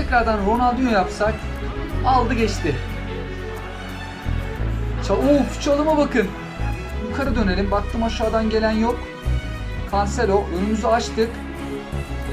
Tekrardan Ronaldinho yapsak. Aldı geçti. Ça çalıma bakın. Yukarı dönelim. Baktım aşağıdan gelen yok. Cancelo önümüzü açtık.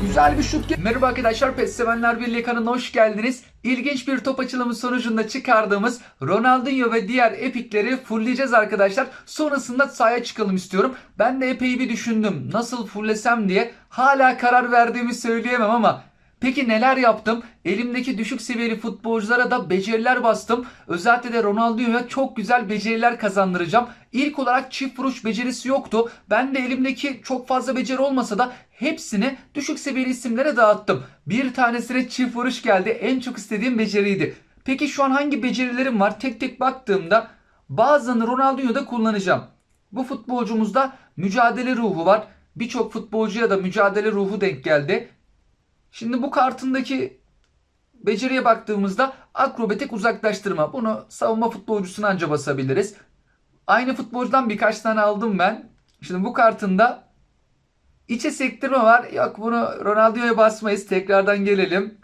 Güzel bir şut. Merhaba arkadaşlar PES Sevenler Birliği kanalına hoş geldiniz. İlginç bir top açılımı sonucunda çıkardığımız Ronaldinho ve diğer epikleri fullleyeceğiz arkadaşlar. Sonrasında sahaya çıkalım istiyorum. Ben de epey bir düşündüm. Nasıl fulllesem diye. Hala karar verdiğimi söyleyemem ama Peki neler yaptım? Elimdeki düşük seviyeli futbolculara da beceriler bastım. Özellikle de Ronaldinho'ya çok güzel beceriler kazandıracağım. İlk olarak çift vuruş becerisi yoktu. Ben de elimdeki çok fazla beceri olmasa da hepsini düşük seviyeli isimlere dağıttım. Bir tanesine çift vuruş geldi. En çok istediğim beceriydi. Peki şu an hangi becerilerim var? Tek tek baktığımda bazılarını Ronaldinho'da kullanacağım. Bu futbolcumuzda mücadele ruhu var. Birçok futbolcuya da mücadele ruhu denk geldi. Şimdi bu kartındaki beceriye baktığımızda akrobatik uzaklaştırma. Bunu savunma futbolcusuna anca basabiliriz. Aynı futbolcudan birkaç tane aldım ben. Şimdi bu kartında içe sektirme var. Yok bunu Ronaldinho'ya basmayız. Tekrardan gelelim.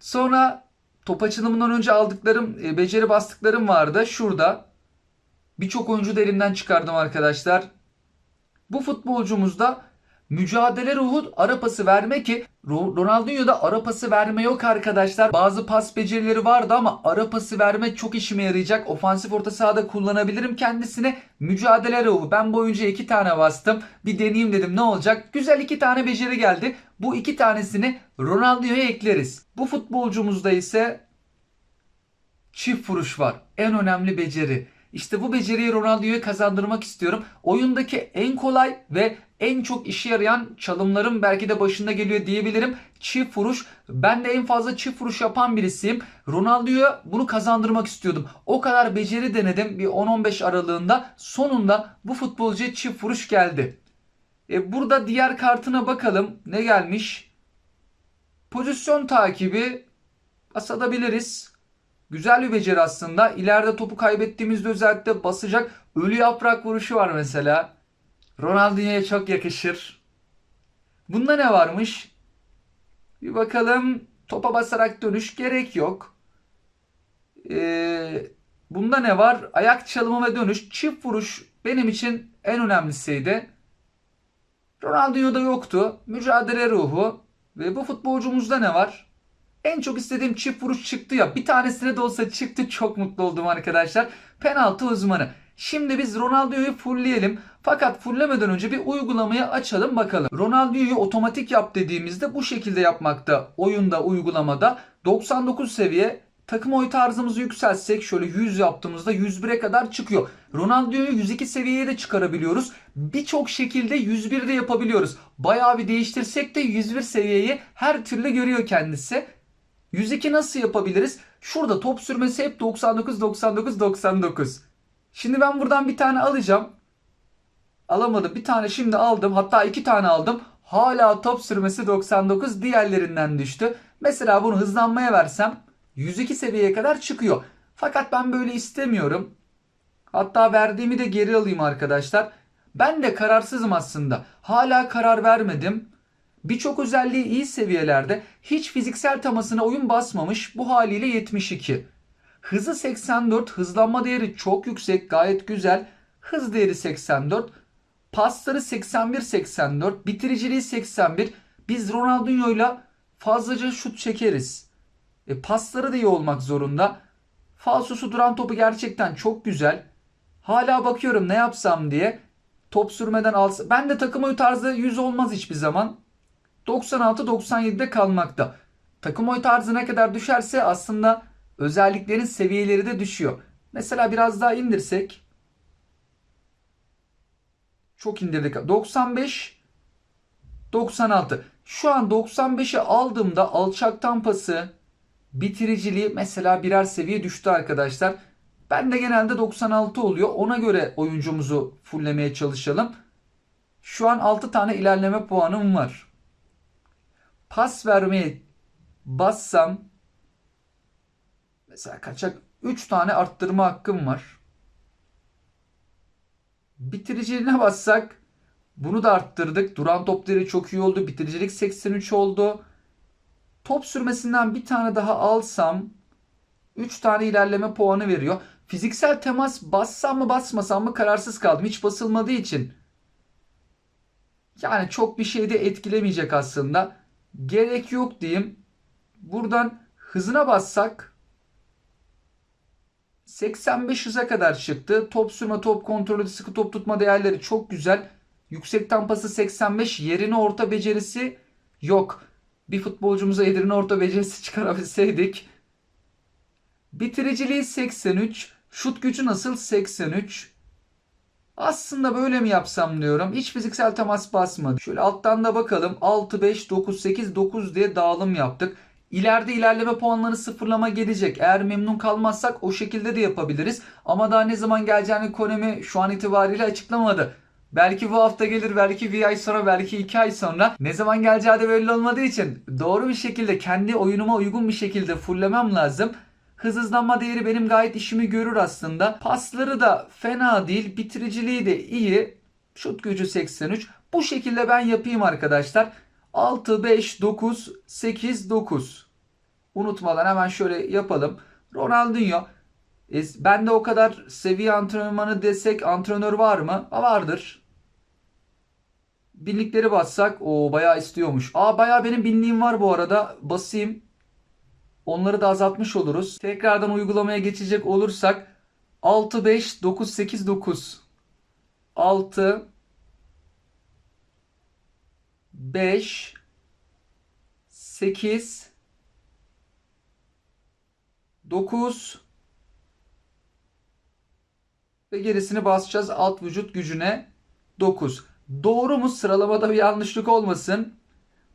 Sonra top açılımından önce aldıklarım, e, beceri bastıklarım vardı. Şurada. Birçok oyuncu da elimden çıkardım arkadaşlar. Bu futbolcumuzda mücadele ruhu ara pası verme ki Ro- Ronaldinho'da ara pası verme yok arkadaşlar. Bazı pas becerileri vardı ama ara pası verme çok işime yarayacak. Ofansif orta sahada kullanabilirim kendisine. Mücadele ruhu. Ben bu oyuncuya iki tane bastım. Bir deneyeyim dedim ne olacak? Güzel iki tane beceri geldi. Bu iki tanesini Ronaldinho'ya ekleriz. Bu futbolcumuzda ise çift vuruş var. En önemli beceri. İşte bu beceriyi Ronaldinho'ya kazandırmak istiyorum. Oyundaki en kolay ve en çok işe yarayan çalımların belki de başında geliyor diyebilirim. Çift vuruş. Ben de en fazla çift vuruş yapan birisiyim. Ronaldinho'ya bunu kazandırmak istiyordum. O kadar beceri denedim bir 10-15 aralığında. Sonunda bu futbolcuya çift vuruş geldi. E burada diğer kartına bakalım. Ne gelmiş? Pozisyon takibi basabiliriz. Güzel bir beceri aslında. İleride topu kaybettiğimizde özellikle basacak ölü yaprak vuruşu var mesela. Ronaldinho'ya çok yakışır. Bunda ne varmış? Bir bakalım. Topa basarak dönüş gerek yok. Ee, bunda ne var? Ayak çalımı ve dönüş. Çift vuruş benim için en önemlisiydi. Ronaldinho'da yoktu. Mücadele ruhu. Ve bu futbolcumuzda ne var? En çok istediğim çift vuruş çıktı ya. Bir tanesine de olsa çıktı. Çok mutlu oldum arkadaşlar. Penaltı uzmanı. Şimdi biz Ronaldinho'yu fullleyelim. Fakat fulllemeden önce bir uygulamayı açalım bakalım. Ronaldinho'yu otomatik yap dediğimizde bu şekilde yapmakta. Oyunda, uygulamada 99 seviye takım oy tarzımızı yükseltsek şöyle 100 yaptığımızda 101'e kadar çıkıyor. Ronaldinho'yu 102 seviyeye de çıkarabiliyoruz. Birçok şekilde 101 de yapabiliyoruz. Bayağı bir değiştirsek de 101 seviyeyi her türlü görüyor kendisi. 102 nasıl yapabiliriz? Şurada top sürmesi hep 99 99 99. Şimdi ben buradan bir tane alacağım. Alamadım. Bir tane şimdi aldım. Hatta iki tane aldım. Hala top sürmesi 99 diğerlerinden düştü. Mesela bunu hızlanmaya versem 102 seviyeye kadar çıkıyor. Fakat ben böyle istemiyorum. Hatta verdiğimi de geri alayım arkadaşlar. Ben de kararsızım aslında. Hala karar vermedim. Birçok özelliği iyi seviyelerde. Hiç fiziksel temasına oyun basmamış. Bu haliyle 72. Hızı 84. Hızlanma değeri çok yüksek. Gayet güzel. Hız değeri 84. Pasları 81-84. Bitiriciliği 81. Biz Ronaldinho'yla fazlaca şut çekeriz. E, pasları da iyi olmak zorunda. Falsosu duran topu gerçekten çok güzel. Hala bakıyorum ne yapsam diye. Top sürmeden alsa. Ben de takım tarzı 100 olmaz hiçbir zaman. 96-97'de kalmakta. Takım oy tarzı ne kadar düşerse aslında özelliklerin seviyeleri de düşüyor. Mesela biraz daha indirsek. Çok indirdik. 95 96. Şu an 95'e aldığımda alçaktan pası bitiriciliği mesela birer seviye düştü arkadaşlar. Ben de genelde 96 oluyor. Ona göre oyuncumuzu fulllemeye çalışalım. Şu an 6 tane ilerleme puanım var pas vermeye bassam mesela kaçak 3 tane arttırma hakkım var. Bitiriciliğine bassak bunu da arttırdık. Duran top değeri çok iyi oldu. Bitiricilik 83 oldu. Top sürmesinden bir tane daha alsam 3 tane ilerleme puanı veriyor. Fiziksel temas bassam mı basmasam mı kararsız kaldım. Hiç basılmadığı için. Yani çok bir şey de etkilemeyecek aslında. Gerek yok diyeyim. Buradan hızına bassak 85 hıza kadar çıktı. Top sürme, top kontrolü, sıkı top tutma değerleri çok güzel. Yüksek tampası 85, yerine orta becerisi yok. Bir futbolcumuza yerine orta becerisi çıkarabilseydik. Bitiriciliği 83, şut gücü nasıl 83. Aslında böyle mi yapsam diyorum. Hiç fiziksel temas basmadı. Şöyle alttan da bakalım. 6, 5, 9, 8, 9 diye dağılım yaptık. İleride ilerleme puanları sıfırlama gelecek. Eğer memnun kalmazsak o şekilde de yapabiliriz. Ama daha ne zaman geleceğini Konami şu an itibariyle açıklamadı. Belki bu hafta gelir, belki bir ay sonra, belki iki ay sonra. Ne zaman geleceği de belli olmadığı için doğru bir şekilde kendi oyunuma uygun bir şekilde fulllemem lazım. Hız hızlanma değeri benim gayet işimi görür aslında. Pasları da fena değil. Bitiriciliği de iyi. Şut gücü 83. Bu şekilde ben yapayım arkadaşlar. 6, 5, 9, 8, 9. Unutmadan hemen şöyle yapalım. Ronaldinho. Ben de o kadar seviye antrenmanı desek antrenör var mı? Vardır. Binlikleri bassak o bayağı istiyormuş. Aa bayağı benim binliğim var bu arada. Basayım. Onları da azaltmış oluruz. Tekrardan uygulamaya geçecek olursak 6 5 9 8 9 6 5 8 9 ve gerisini basacağız alt vücut gücüne 9. Doğru mu? Sıralamada bir yanlışlık olmasın.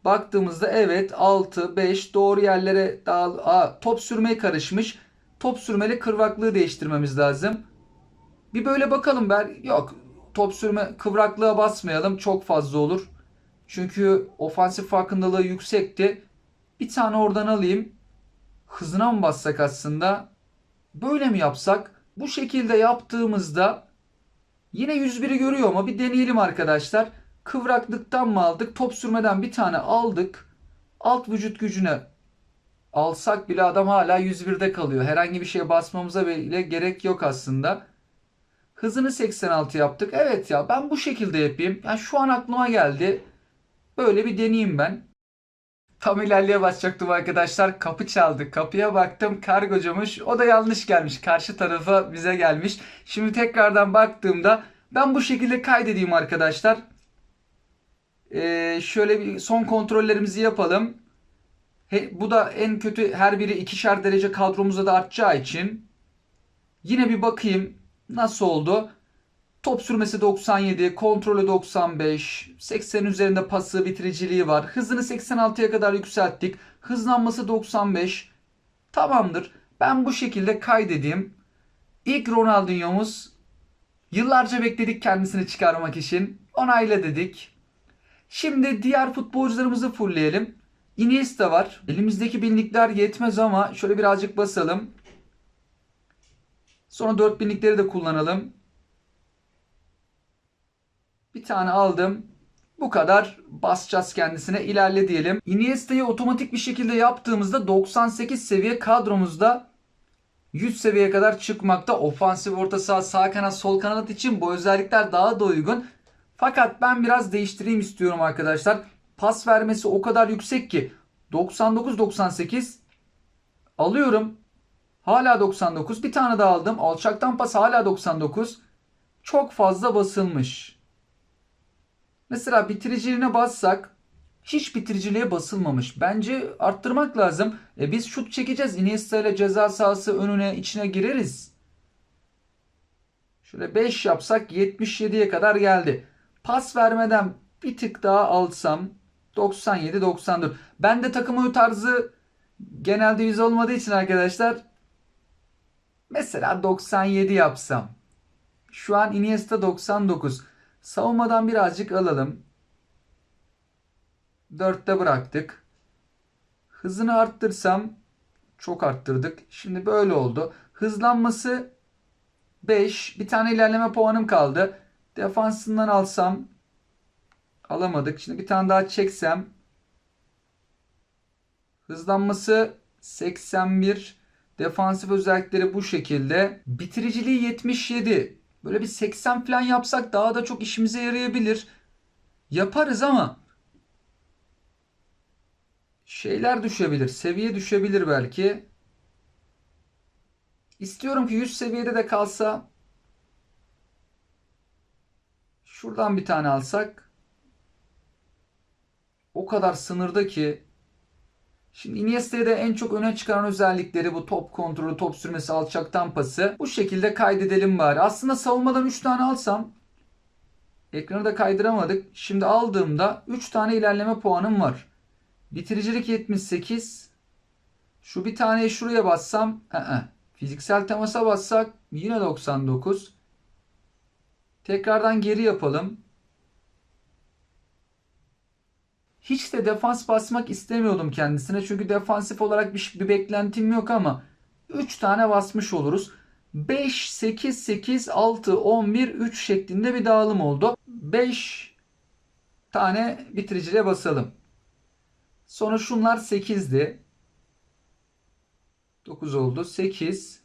Baktığımızda evet 6 5 doğru yerlere dağıl Aa, top sürmeye karışmış. Top sürmeli kıvraklığı değiştirmemiz lazım. Bir böyle bakalım ben. Yok. Top sürme kıvraklığa basmayalım. Çok fazla olur. Çünkü ofansif farkındalığı yüksekti. Bir tane oradan alayım. Hızına mı bassak aslında? Böyle mi yapsak? Bu şekilde yaptığımızda yine 101'i görüyor ama bir deneyelim arkadaşlar. Kıvraklıktan mı aldık? Top sürmeden bir tane aldık. Alt vücut gücüne alsak bile adam hala 101'de kalıyor. Herhangi bir şeye basmamıza bile gerek yok aslında. Hızını 86 yaptık. Evet ya ben bu şekilde yapayım. Yani şu an aklıma geldi. Böyle bir deneyeyim ben. Tam ilerleye basacaktım arkadaşlar. Kapı çaldı. Kapıya baktım kargocumuş. O da yanlış gelmiş. Karşı tarafa bize gelmiş. Şimdi tekrardan baktığımda ben bu şekilde kaydedeyim arkadaşlar. Ee, şöyle bir son kontrollerimizi yapalım. He, bu da en kötü her biri ikişer derece kadromuza da artacağı için yine bir bakayım nasıl oldu. Top sürmesi 97, kontrolü 95, 80 üzerinde pası bitiriciliği var. Hızını 86'ya kadar yükselttik. Hızlanması 95. Tamamdır. Ben bu şekilde kaydedeyim. İlk Ronaldinho'muz yıllarca bekledik kendisini çıkarmak için. Onayla dedik. Şimdi diğer futbolcularımızı fullleyelim. Iniesta var. Elimizdeki binlikler yetmez ama şöyle birazcık basalım. Sonra 4000'likleri de kullanalım. Bir tane aldım. Bu kadar basacağız kendisine. İlerle diyelim. Iniesta'yı otomatik bir şekilde yaptığımızda 98 seviye kadromuzda 100 seviyeye kadar çıkmakta. Ofansif orta saha, sağ kanat, sol kanat için bu özellikler daha da uygun. Fakat ben biraz değiştireyim istiyorum arkadaşlar. Pas vermesi o kadar yüksek ki 99-98 alıyorum. Hala 99. Bir tane daha aldım. Alçaktan pas hala 99. Çok fazla basılmış. Mesela bitiriciliğine bassak hiç bitiriciliğe basılmamış. Bence arttırmak lazım. E biz şut çekeceğiz. Iniesta ile ceza sahası önüne içine gireriz. Şöyle 5 yapsak 77'ye kadar geldi. Pas vermeden bir tık daha alsam 97-94. Ben de takım oyu tarzı genelde 100 olmadığı için arkadaşlar mesela 97 yapsam. Şu an Iniesta 99. Savunmadan birazcık alalım. 4'te bıraktık. Hızını arttırsam çok arttırdık. Şimdi böyle oldu. Hızlanması 5. Bir tane ilerleme puanım kaldı. Defansından alsam alamadık. Şimdi bir tane daha çeksem Hızlanması 81. Defansif özellikleri bu şekilde. Bitiriciliği 77. Böyle bir 80 falan yapsak daha da çok işimize yarayabilir. Yaparız ama şeyler düşebilir. Seviye düşebilir belki. İstiyorum ki 100 seviyede de kalsa şuradan bir tane alsak o kadar sınırda ki Şimdi Iniesta'ya da en çok öne çıkaran özellikleri bu top kontrolü, top sürmesi, alçaktan pası. Bu şekilde kaydedelim bari. Aslında savunmadan 3 tane alsam ekranı da kaydıramadık. Şimdi aldığımda 3 tane ilerleme puanım var. Bitiricilik 78. Şu bir taneyi şuraya bassam ı -ı. fiziksel temasa bassak yine 99. Tekrardan geri yapalım. Hiç de defans basmak istemiyordum kendisine. Çünkü defansif olarak bir, bir beklentim yok ama 3 tane basmış oluruz. 5, 8, 8, 6, 11, 3 şeklinde bir dağılım oldu. 5 tane bitiriciliğe basalım. Sonra şunlar 8'di. 9 oldu. 8.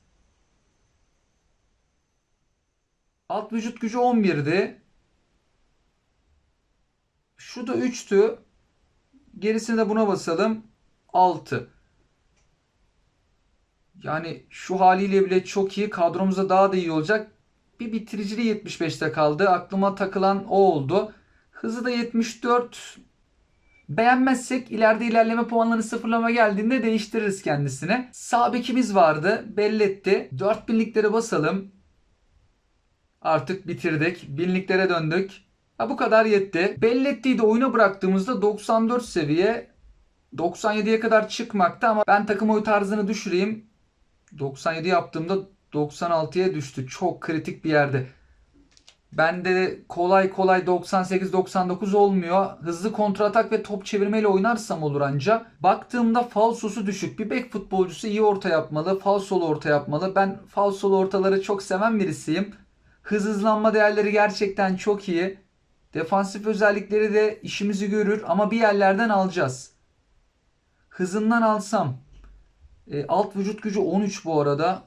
Alt vücut gücü 11'di. Şu da 3'tü. Gerisini de buna basalım. 6. Yani şu haliyle bile çok iyi. Kadromuzda daha da iyi olacak. Bir bitiriciliği 75'te kaldı. Aklıma takılan o oldu. Hızı da 74. Beğenmezsek ileride ilerleme puanlarını sıfırlama geldiğinde değiştiririz kendisine. Sağ bekimiz vardı. Belli etti. 4000'liklere basalım. Artık bitirdik. Binliklere döndük. Ha bu kadar yetti. Belletti'yi de oyuna bıraktığımızda 94 seviye 97'ye kadar çıkmakta ama ben takım oyu tarzını düşüreyim. 97 yaptığımda 96'ya düştü. Çok kritik bir yerde. Bende kolay kolay 98-99 olmuyor. Hızlı kontratak ve top çevirmeyle oynarsam olur anca. Baktığımda falsosu düşük. Bir bek futbolcusu iyi orta yapmalı. Falsolu orta yapmalı. Ben falsolu ortaları çok seven birisiyim. Hız hızlanma değerleri gerçekten çok iyi. Defansif özellikleri de işimizi görür ama bir yerlerden alacağız. Hızından alsam e, alt vücut gücü 13 bu arada.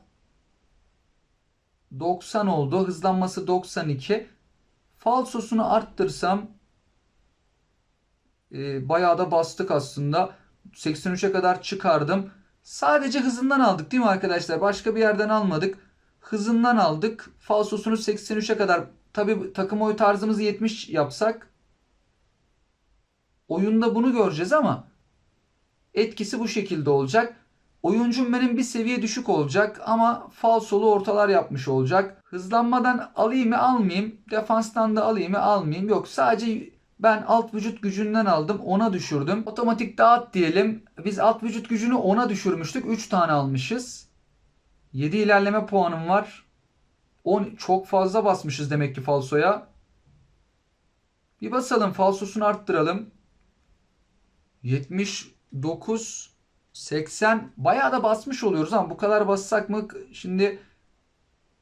90 oldu. Hızlanması 92. Falsosunu arttırsam e, bayağı da bastık aslında. 83'e kadar çıkardım. Sadece hızından aldık değil mi arkadaşlar? Başka bir yerden almadık. Hızından aldık. Falsosunu 83'e kadar Tabi takım oyu tarzımızı 70 yapsak oyunda bunu göreceğiz ama etkisi bu şekilde olacak. Oyuncum benim bir seviye düşük olacak ama falsolu ortalar yapmış olacak. Hızlanmadan alayım mı almayayım. Defanstan da alayım mı almayayım. Yok sadece ben alt vücut gücünden aldım. Ona düşürdüm. Otomatik dağıt diyelim. Biz alt vücut gücünü ona düşürmüştük. 3 tane almışız. 7 ilerleme puanım var. 10 çok fazla basmışız demek ki falsoya. Bir basalım falsosunu arttıralım. 79 80 bayağı da basmış oluyoruz ama bu kadar bassak mı? Şimdi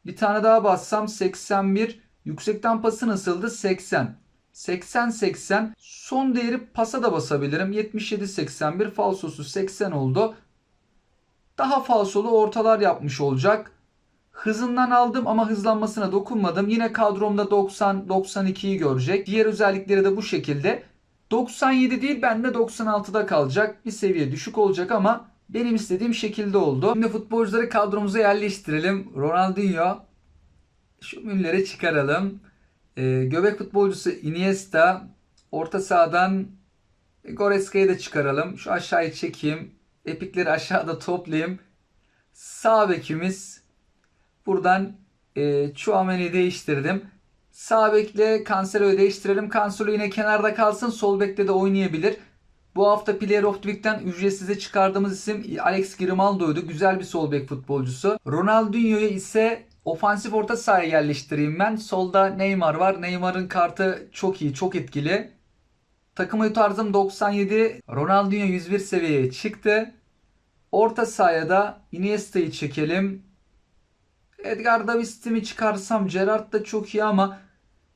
bir tane daha bassam 81 yüksekten pası nasıldı? 80 80 80 son değeri pasa da basabilirim. 77 81 falsosu 80 oldu. Daha falsolu ortalar yapmış olacak Hızından aldım ama hızlanmasına dokunmadım. Yine kadromda 90-92'yi görecek. Diğer özellikleri de bu şekilde. 97 değil bende 96'da kalacak. Bir seviye düşük olacak ama benim istediğim şekilde oldu. Şimdi futbolcuları kadromuza yerleştirelim. Ronaldinho. Şu mülleri çıkaralım. Ee, göbek futbolcusu Iniesta. Orta sahadan Goreska'yı da çıkaralım. Şu aşağıya çekeyim. Epikleri aşağıda toplayayım. Sağ bekimiz Buradan e, Chouameni'yi değiştirdim. Sağ bekle Cancelo'yu değiştirelim. Cancelo yine kenarda kalsın. Sol bekte de oynayabilir. Bu hafta Player of the Week'ten ücretsize çıkardığımız isim Alex Grimaldo'ydu. Güzel bir sol bek futbolcusu. Ronaldinho'yu ise ofansif orta sahaya yerleştireyim ben. Solda Neymar var. Neymar'ın kartı çok iyi, çok etkili. Takımı tarzım 97. Ronaldinho 101 seviyeye çıktı. Orta sahaya da Iniesta'yı çekelim. Edgar Davis'i mi çıkarsam Gerrard da çok iyi ama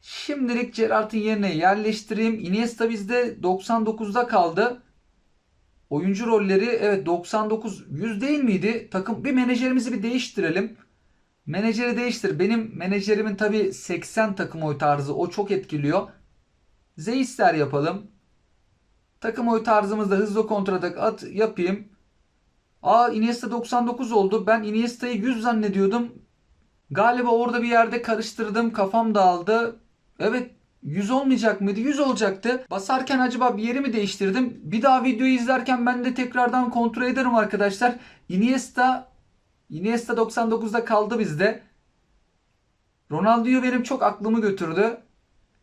şimdilik Gerrard'ın yerine yerleştireyim. Iniesta bizde 99'da kaldı. Oyuncu rolleri evet 99 100 değil miydi? Takım bir menajerimizi bir değiştirelim. Menajeri değiştir. Benim menajerimin tabi 80 takım oy tarzı o çok etkiliyor. Zeisler yapalım. Takım oy tarzımızda hızlı kontratak at yapayım. Aa Iniesta 99 oldu. Ben Iniesta'yı 100 zannediyordum. Galiba orada bir yerde karıştırdım. Kafam dağıldı. Evet 100 olmayacak mıydı? 100 olacaktı. Basarken acaba bir yeri mi değiştirdim? Bir daha videoyu izlerken ben de tekrardan kontrol ederim arkadaşlar. Iniesta Iniesta 99'da kaldı bizde. Ronaldinho benim çok aklımı götürdü.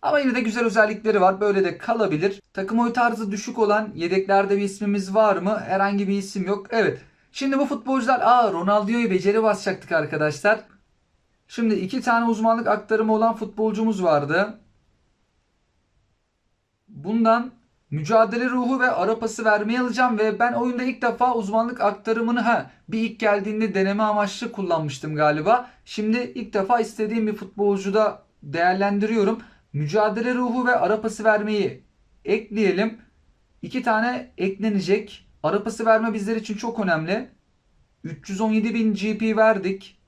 Ama yine de güzel özellikleri var. Böyle de kalabilir. Takım oy tarzı düşük olan yedeklerde bir ismimiz var mı? Herhangi bir isim yok. Evet. Şimdi bu futbolcular aa Ronaldinho'yu beceri basacaktık arkadaşlar. Şimdi iki tane uzmanlık aktarımı olan futbolcumuz vardı. Bundan mücadele ruhu ve ara pası vermeyi alacağım ve ben oyunda ilk defa uzmanlık aktarımını ha bir ilk geldiğinde deneme amaçlı kullanmıştım galiba. Şimdi ilk defa istediğim bir futbolcuda değerlendiriyorum. Mücadele ruhu ve ara pası vermeyi ekleyelim. İki tane eklenecek. Ara pası verme bizler için çok önemli. 317.000 GP verdik.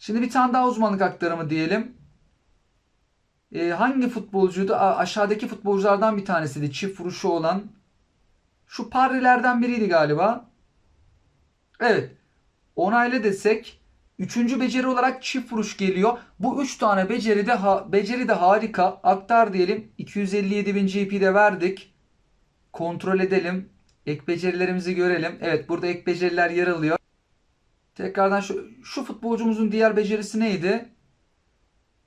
Şimdi bir tane daha uzmanlık aktarımı diyelim. Ee, hangi futbolcuydu? Aa, aşağıdaki futbolculardan bir tanesiydi. Çift vuruşu olan. Şu Parrilerden biriydi galiba. Evet. Onayla desek. Üçüncü beceri olarak çift vuruş geliyor. Bu üç tane beceri de, ha, beceri de harika. Aktar diyelim. 257 bin GP de verdik. Kontrol edelim. Ek becerilerimizi görelim. Evet burada ek beceriler yer alıyor. Tekrardan şu, şu futbolcumuzun diğer becerisi neydi?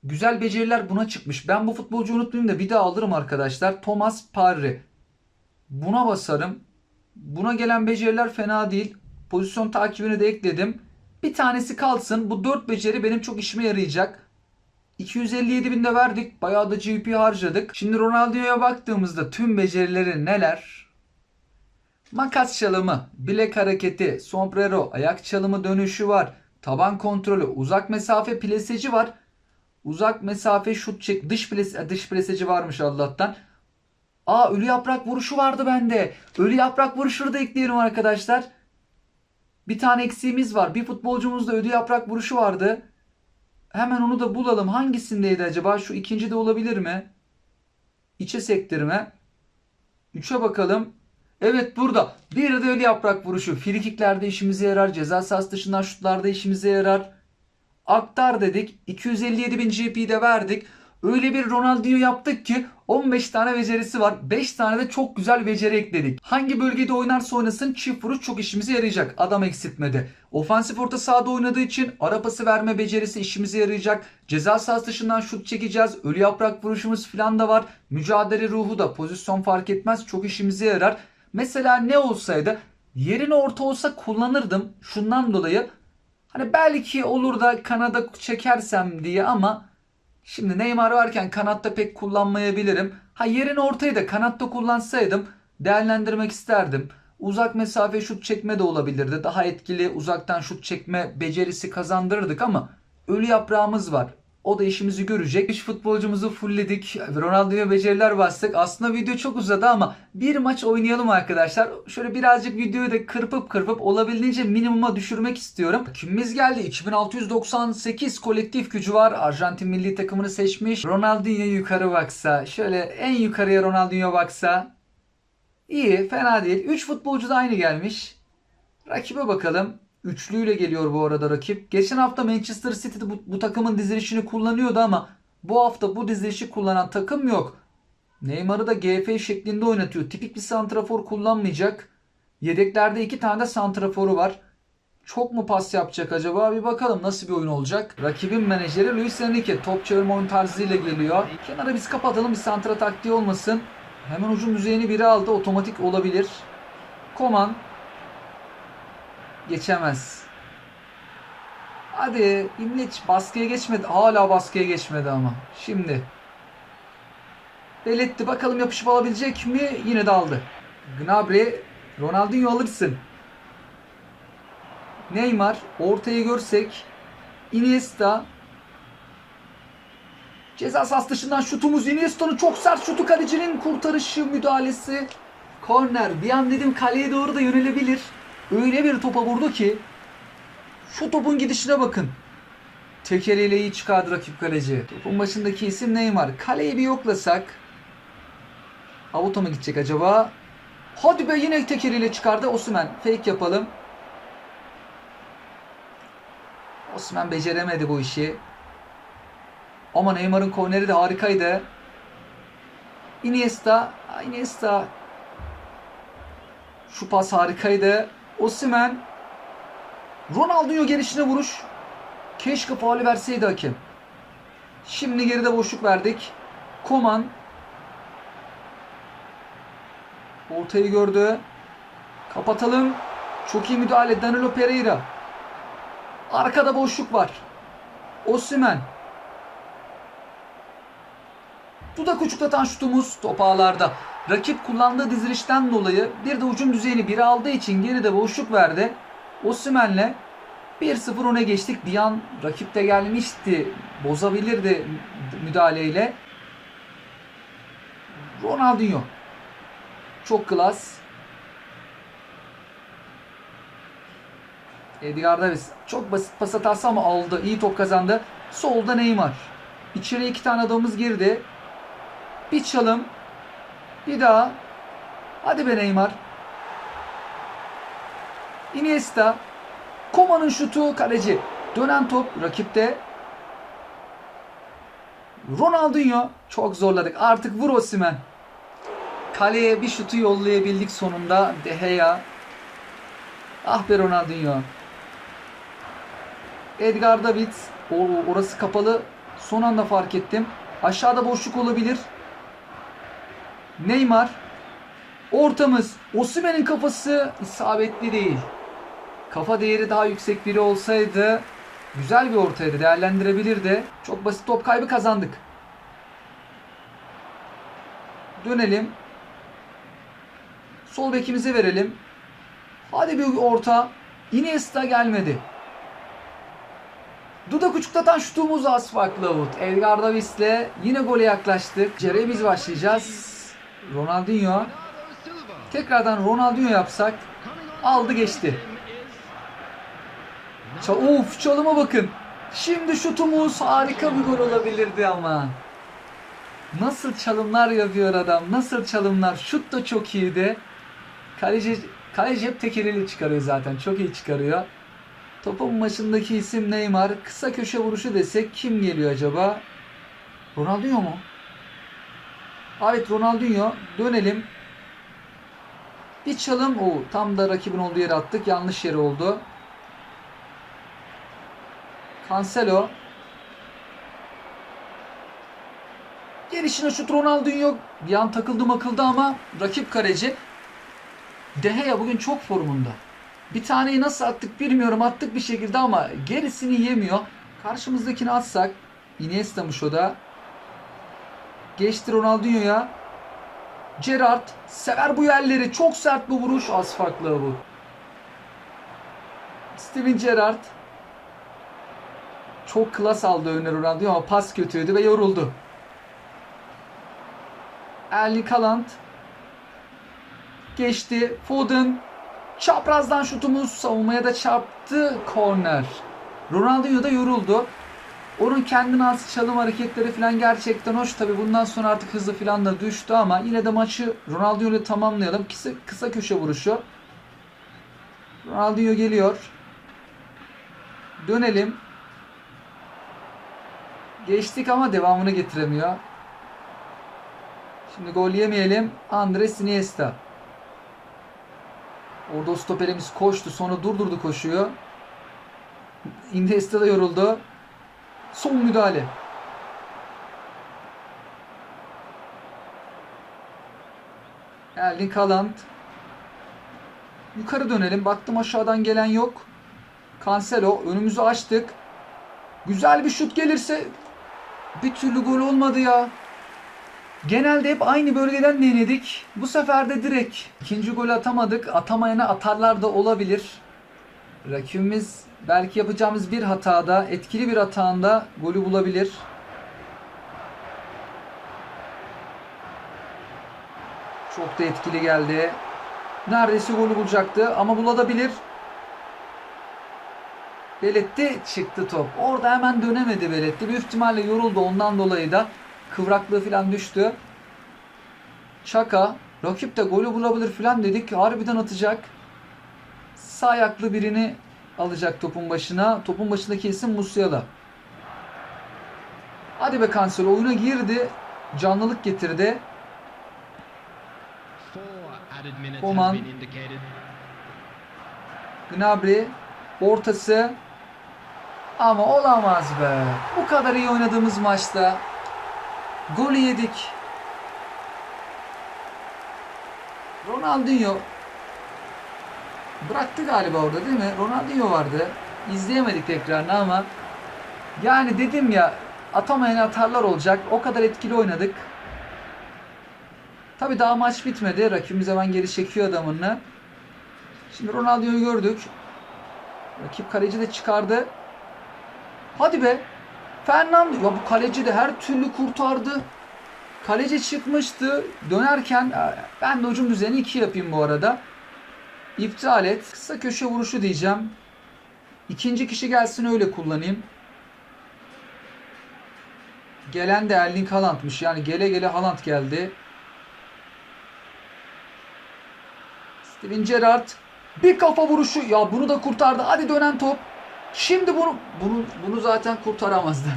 Güzel beceriler buna çıkmış. Ben bu futbolcuyu unutmayayım da bir daha alırım arkadaşlar. Thomas Parry. Buna basarım. Buna gelen beceriler fena değil. Pozisyon takibini de ekledim. Bir tanesi kalsın. Bu 4 beceri benim çok işime yarayacak. 257 binde verdik. Bayağı da GP harcadık. Şimdi Ronaldinho'ya baktığımızda tüm becerileri neler? Makas çalımı, bilek hareketi, sombrero, ayak çalımı dönüşü var. Taban kontrolü, uzak mesafe pleseci var. Uzak mesafe şut çek, dış pres, dış preseci varmış Allah'tan. Aa ölü yaprak vuruşu vardı bende. Ölü yaprak vuruşunu da ekleyelim arkadaşlar. Bir tane eksiğimiz var. Bir futbolcumuzda ölü yaprak vuruşu vardı. Hemen onu da bulalım. Hangisindeydi acaba? Şu ikinci de olabilir mi? İçe sektirme. Üçe bakalım. Evet burada. Bir de ölü yaprak vuruşu. Frikiklerde işimize yarar. Ceza sahası dışından şutlarda işimize yarar. Aktar dedik. 257 bin GP'de verdik. Öyle bir Ronaldinho yaptık ki 15 tane becerisi var. 5 tane de çok güzel beceri ekledik. Hangi bölgede oynarsa oynasın çift vuruş çok işimize yarayacak. Adam eksiltmedi. Ofansif orta sahada oynadığı için ara pası verme becerisi işimize yarayacak. Ceza sahası dışından şut çekeceğiz. Ölü yaprak vuruşumuz falan da var. Mücadele ruhu da pozisyon fark etmez. Çok işimize yarar. Mesela ne olsaydı yerine orta olsa kullanırdım. Şundan dolayı Hani belki olur da kanada çekersem diye ama şimdi Neymar varken kanatta pek kullanmayabilirim. Ha yerini ortayı da kanatta kullansaydım değerlendirmek isterdim. Uzak mesafe şut çekme de olabilirdi. Daha etkili uzaktan şut çekme becerisi kazandırırdık ama ölü yaprağımız var. O da işimizi görecek. Üç futbolcumuzu fullledik. Ronaldinho beceriler bastık. Aslında video çok uzadı ama bir maç oynayalım arkadaşlar. Şöyle birazcık videoyu da kırpıp kırpıp olabildiğince minimuma düşürmek istiyorum. Kimimiz geldi? 2698 kolektif gücü var. Arjantin milli takımını seçmiş. Ronaldinho yukarı baksa. Şöyle en yukarıya Ronaldinho baksa. İyi fena değil. 3 futbolcu da aynı gelmiş. Rakibe bakalım. Üçlüyle geliyor bu arada rakip. Geçen hafta Manchester City'de bu, bu takımın dizilişini kullanıyordu ama bu hafta bu dizilişi kullanan takım yok. Neymar'ı da GF şeklinde oynatıyor. Tipik bir santrafor kullanmayacak. Yedeklerde iki tane de santraforu var. Çok mu pas yapacak acaba? Bir bakalım nasıl bir oyun olacak. Rakibin menajeri Luis Enrique. Top çevirme oyun tarzıyla geliyor. Kenara biz kapatalım bir santra taktiği olmasın. Hemen ucun düzeyini biri aldı. Otomatik olabilir. Koman geçemez. Hadi İmliç baskıya geçmedi. Hala baskıya geçmedi ama. Şimdi. Belletti. Bakalım yapışıp alabilecek mi? Yine de aldı. Gnabry. Ronaldinho alırsın. Neymar. Ortayı görsek. Iniesta. Ceza sahası dışından şutumuz Iniesta'nın çok sert şutu kalecinin kurtarışı müdahalesi. Korner. Bir an dedim kaleye doğru da yönelebilir. Öyle bir topa vurdu ki. Şu topun gidişine bakın. Tek eliyle iyi çıkardı rakip kaleci. Topun başındaki isim Neymar. Kaleyi bir yoklasak. Avuta mı gidecek acaba? Hadi be yine tek eliyle çıkardı. Osman fake yapalım. Osman beceremedi bu işi. Ama Neymar'ın korneri de harikaydı. Iniesta, Iniesta. Şu pas harikaydı. Osimhen. Ronaldinho gelişine vuruş. Keşke faali verseydi hakem. Şimdi geride boşluk verdik. Koman. Ortayı gördü. Kapatalım. Çok iyi müdahale Danilo Pereira. Arkada boşluk var. Osimhen. Dudak uçuklatan şutumuz top ağlarda. Rakip kullandığı dizilişten dolayı bir de ucun düzeyini biri aldığı için geride boşluk verdi. Osimhen'le 1-0 öne geçtik. Bir an rakip de gelmişti. Bozabilirdi müdahaleyle. Ronaldinho. Çok klas. Edgar Davis çok basit pas hatası ama aldı. İyi top kazandı. Solda Neymar. İçeriye iki tane adamımız girdi. Bir çalım. Bir daha. Hadi be Neymar. Iniesta. Koma'nın şutu kaleci. Dönen top rakipte. Ronaldinho. Çok zorladık. Artık vur Osimhen. Kaleye bir şutu yollayabildik sonunda. De Gea. Ah be Ronaldinho. Edgar Davids. O, orası kapalı. Son anda fark ettim. Aşağıda boşluk olabilir. Neymar. Ortamız. Osimhen'in kafası isabetli değil. Kafa değeri daha yüksek biri olsaydı güzel bir ortaydı. Değerlendirebilirdi. Çok basit top kaybı kazandık. Dönelim. Sol bekimize verelim. Hadi bir orta. Iniesta gelmedi. Dudak uçuklatan şutumuz az farklı Avut. Edgar Davis'le yine gole yaklaştık. Cere'ye biz başlayacağız. Ronaldinho. Tekrardan Ronaldinho yapsak. Aldı geçti. Ça of çalıma bakın. Şimdi şutumuz harika bir gol olabilirdi ama. Nasıl çalımlar yapıyor adam. Nasıl çalımlar. Şut da çok iyiydi. Kaleci, kaleci hep tek eliyle çıkarıyor zaten. Çok iyi çıkarıyor. Topun başındaki isim Neymar. Kısa köşe vuruşu desek kim geliyor acaba? Ronaldinho mu? Evet Ronaldinho. Dönelim. Bir çalım. o tam da rakibin olduğu yere attık. Yanlış yere oldu. Cancelo. Gelişine şut Ronaldinho. Bir an takıldı makıldı ama rakip kaleci. De Gea bugün çok formunda. Bir taneyi nasıl attık bilmiyorum. Attık bir şekilde ama gerisini yemiyor. Karşımızdakini atsak. Iniesta'mış o da. Geçti Ronaldinho'ya. Gerrard sever bu yerleri. Çok sert bu vuruş. Az farklı bu. Steven Gerrard. Çok klas aldı önüne Ronaldinho ama pas kötüydü ve yoruldu. Erling Haaland. Geçti. Foden. Çaprazdan şutumuz savunmaya da çarptı. Korner. Ronaldinho da yoruldu. Onun kendine az çalım hareketleri falan gerçekten hoş. Tabi bundan sonra artık hızlı falan da düştü ama yine de maçı Ronaldinho ile tamamlayalım. Kısa, kısa köşe vuruşu. Ronaldinho geliyor. Dönelim. Geçtik ama devamını getiremiyor. Şimdi gol yemeyelim. Andres Iniesta. Orada stoperimiz koştu. Sonra durdurdu koşuyu. Iniesta da yoruldu. Son müdahale. Erling Haaland. Yukarı dönelim. Baktım aşağıdan gelen yok. Cancelo. Önümüzü açtık. Güzel bir şut gelirse bir türlü gol olmadı ya. Genelde hep aynı bölgeden denedik. Bu sefer de direkt ikinci gol atamadık. Atamayana atarlar da olabilir. Rakibimiz belki yapacağımız bir hatada, etkili bir hatanda golü bulabilir. Çok da etkili geldi. Neredeyse golü bulacaktı ama bulabilir. Beletti çıktı top. Orada hemen dönemedi Beletti. Büyük ihtimalle yoruldu ondan dolayı da kıvraklığı falan düştü. Çaka rakip de golü bulabilir falan dedik. Harbiden atacak. Sağ ayaklı birini alacak topun başına. Topun başındaki isim Musiala. Hadi be Cancelo oyuna girdi. Canlılık getirdi. Oman. Gnabry ortası ama olamaz be. Bu kadar iyi oynadığımız maçta golü yedik. Ronaldinho bıraktı galiba orada değil mi? Ronaldinho vardı. İzleyemedik tekrarını ama yani dedim ya atamayan atarlar olacak. O kadar etkili oynadık. Tabi daha maç bitmedi. Rakibimiz hemen geri çekiyor adamını. Şimdi Ronaldinho'yu gördük. Rakip kaleci de çıkardı. Hadi be. Fernando. Ya bu kaleci de her türlü kurtardı. Kaleci çıkmıştı. Dönerken ben de ucum düzeni 2 yapayım bu arada. İptal et. Kısa köşe vuruşu diyeceğim. İkinci kişi gelsin öyle kullanayım. Gelen de Erling Haaland'mış. Yani gele gele Haaland geldi. Steven Gerrard bir kafa vuruşu. Ya bunu da kurtardı. Hadi dönen top. Şimdi bunu bunu bunu zaten kurtaramazdı.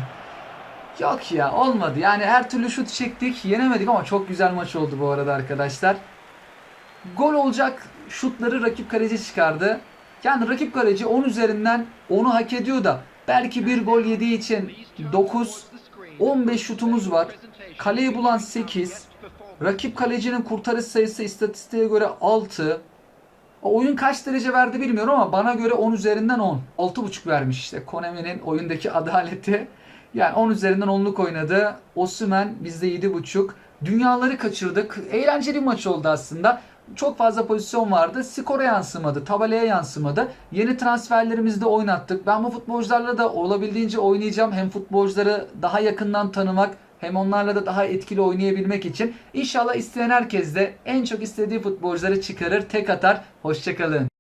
Yok ya olmadı. Yani her türlü şut çektik. Yenemedik ama çok güzel maç oldu bu arada arkadaşlar. Gol olacak şutları rakip kaleci çıkardı. Yani rakip kaleci 10 üzerinden 10'u hak ediyor da belki bir gol yediği için 9 15 şutumuz var. Kaleyi bulan 8. Rakip kalecinin kurtarış sayısı istatistiğe göre 6. O oyun kaç derece verdi bilmiyorum ama bana göre 10 üzerinden 10. 6.5 vermiş işte Konami'nin oyundaki adaleti. Yani 10 üzerinden 10'luk oynadı. Osimhen bizde 7.5. Dünyaları kaçırdık. Eğlenceli bir maç oldu aslında. Çok fazla pozisyon vardı. Skora yansımadı. Tabelaya yansımadı. Yeni transferlerimizi de oynattık. Ben bu futbolcularla da olabildiğince oynayacağım. Hem futbolcuları daha yakından tanımak hem onlarla da daha etkili oynayabilmek için. İnşallah isteyen herkes de en çok istediği futbolcuları çıkarır, tek atar. Hoşçakalın.